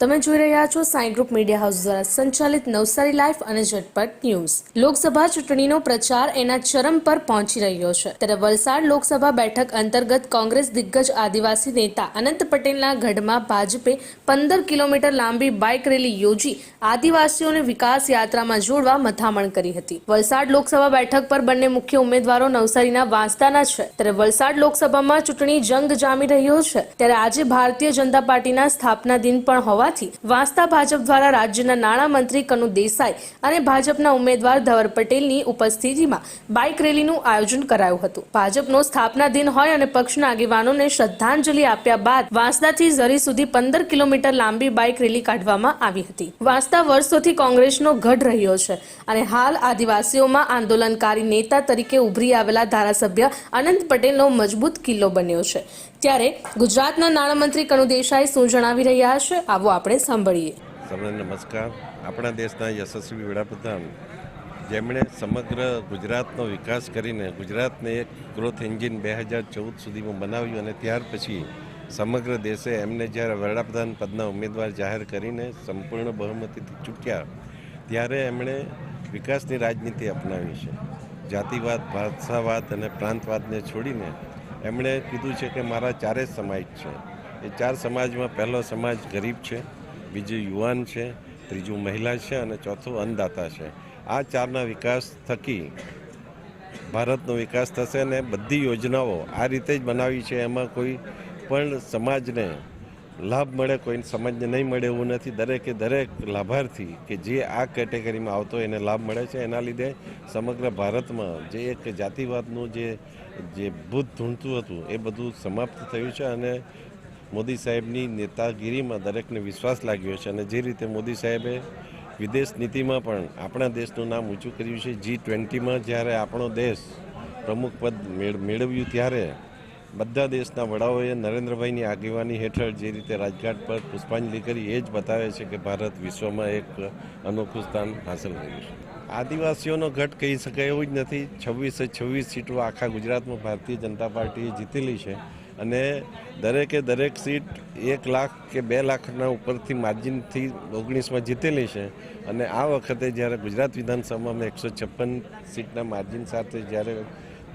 તમે જોઈ રહ્યા છો સાઈ ગ્રુપ મીડિયા હાઉસ દ્વારા સંચાલિત નવસારી લાઈફ અને ઝટપટ ન્યૂઝ. લોકસભા ચૂંટણીનો પ્રચાર એના ચરમ પર પહોંચી રહ્યો છે. ત્યારે વલસાડ લોકસભા બેઠક અંતર્ગત કોંગ્રેસ દિગ્ગજ આદિવાસી નેતા અનંત પટેલના ગઢમાં ભાજપે પંદર કિલોમીટર લાંબી બાઇક રેલી યોજી આદિવાસીઓને વિકાસ યાત્રામાં જોડવા મથામણ કરી હતી. વલસાડ લોકસભા બેઠક પર બંને મુખ્ય ઉમેદવારો નવસારીના વાંસદાના છે. ત્યારે વલસાડ લોકસભામાં ચૂંટણી જંગ જામી રહ્યો છે. ત્યારે આજે ભારતીય જનતા પાર્ટીના સ્થાપના દિન પણ હોવાથી વાંસદા ભાજપ દ્વારા રાજ્યના નાણામંત્રી કનુ દેસાઈ અને ભાજપના ઉમેદવાર ધવર પટેલની ઉપસ્થિતિમાં બાઇક રેલીનું આયોજન કરાયું હતું. ભાજપનો સ્થાપના દિન હોય અને પક્ષના આગેવાનોને શ્રદ્ધાંજલિ આપ્યા બાદ વાંસદાથી ઝરી સુધી પંદર કિલોમીટર લાંબી બાઇક રેલી કાઢવામાં આવી હતી. વાંસદા વર્ષોથી કોંગ્રેસનો ગઢ રહ્યો છે અને હાલ આદિવાસીઓમાં આંદોલનકારી નેતા તરીકે ઉભરી આવેલા ધારાસભ્ય અનંત પટેલનો મજબૂત કિલ્લો બન્યો છે. ત્યારે ગુજરાતના નાણામંત્રી કનુ દેસાઈ શું જણાવી રહ્યા છે, આવો આપણે સાંભળીએ. સૌને નમસ્કાર. આપણા દેશના યશસ્વી વડાપ્રધાન જેમણે સમગ્ર ગુજરાતનો વિકાસ કરીને ગુજરાતને એક ગ્રોથ એન્જિન બે હજાર ચૌદ સુધીમાં બનાવ્યું અને ત્યાર પછી સમગ્ર દેશે એમને જ્યારે વડાપ્રધાન પદના ઉમેદવાર જાહેર કરીને સંપૂર્ણ બહુમતીથી ચૂક્યા, ત્યારે એમણે વિકાસની રાજનીતિ અપનાવી છે. જાતિવાદ, ભાષાવાદ અને પ્રાંતવાદને છોડીને એમણે કીધું છે કે મારા ચારે સમાજ છે. એ ચાર સમાજમાં પહેલો સમાજ ગરીબ છે, બીજું યુવાન છે, ત્રીજું મહિલા છે અને ચોથું અન્નદાતા છે. આ ચારના વિકાસ થકી ભારતનો વિકાસ થશે અને બધી યોજનાઓ આ રીતે જ બનાવી છે. એમાં કોઈ પણ સમાજને લાભ મળે કોઈ સમાજને નહીં મળે એવું નથી. દરેકે દરેક લાભાર્થી કે જે આ કેટેગરીમાં આવતો એને લાભ મળે છે. એના લીધે સમગ્ર ભારતમાં જે એક જાતિવાદનું જે જે ભૂત ધૂણતું હતું, એ બધું સમાપ્ત થયું છે અને મોદી સાહેબની નેતાગીરીમાં દરેકને વિશ્વાસ લાગ્યો છે. અને જે રીતે મોદી સાહેબે વિદેશ નીતિમાં પણ આપણા દેશનું નામ ઊંચું કર્યું છે. જી ટ્વેન્ટીમાં જ્યારે આપણો દેશ પ્રમુખ પદ મેળ- મેળવ્યું ત્યારે બધા દેશના વડાઓએ નરેન્દ્રભાઈની આગેવાની હેઠળ જે રીતે રાજઘાટ પર પુષ્પાંજલિ કરી, એ જ બતાવે છે કે ભારત વિશ્વમાં એક અનોખું સ્થાન હાંસલ કર્યું છે. આદિવાસીઓનો ગઢ કહી શકાય એવું જ નથી. છવ્વીસે છવ્વીસ સીટો આખા ગુજરાતમાં ભારતીય જનતા પાર્ટીએ જીતેલી છે અને દરેકે દરેક સીટ એક લાખ કે બે લાખના ઉપરથી માર્જિનથી ઓગણીસમાં જીતેલી છે અને આ વખતે જ્યારે ગુજરાત વિધાનસભામાં એકસો છપ્પન સીટના માર્જિન સાથે જ્યારે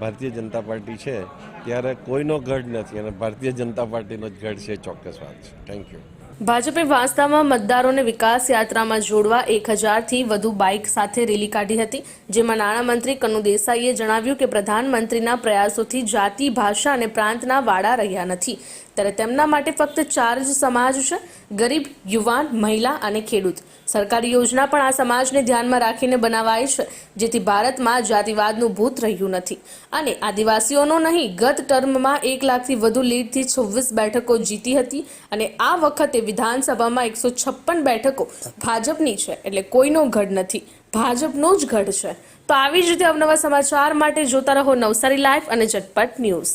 ભારતીય જનતા પાર્ટી છે, ત્યારે કોઈનો ગઢ નથી અને ભારતીય જનતા પાર્ટીનો જ ગઢ છે ચોક્કસ વાત છે. થેન્ક યુ ભાજપે વાંસદામાં મતદારોને વિકાસ યાત્રામાં જોડવા એક હજારથી વધુ બાઇક સાથે રેલી કાઢી હતી, જેમાં નાણામંત્રી કનુ દેસાઈએ જણાવ્યું કે પ્રધાનમંત્રીના પ્રયાસોથી જાતિ, ભાષા અને પ્રાંતના વાડા રહ્યા નથી. ત્યારે તેમના માટે ફક્ત ચાર જ સમાજ છે. ગરીબ, યુવાન, મહિલા અને ખેડૂત. સરકારી યોજના પણ આ સમાજને ધ્યાનમાં રાખીને બનાવાય છે, જેથી ભારતમાં જાતિવાદનું ભૂત રહ્યું નથી. અને આદિવાસીઓનો નહીં, ગત ટર્મમાં એક લાખથી વધુ લીડથી છવ્વીસ બેઠકો જીતી હતી અને આ વખતે વિધાનસભામાં એકસો છપ્પન બેઠકો ભાજપની છે, એટલે કોઈનો ગઢ નથી. ભાજપનો જ ગઢ છે. તો આવી જ રીતે અવનવા સમાચાર માટે જોતા રહો નવસારી લાઈફ અને ઝટપટ ન્યૂઝ.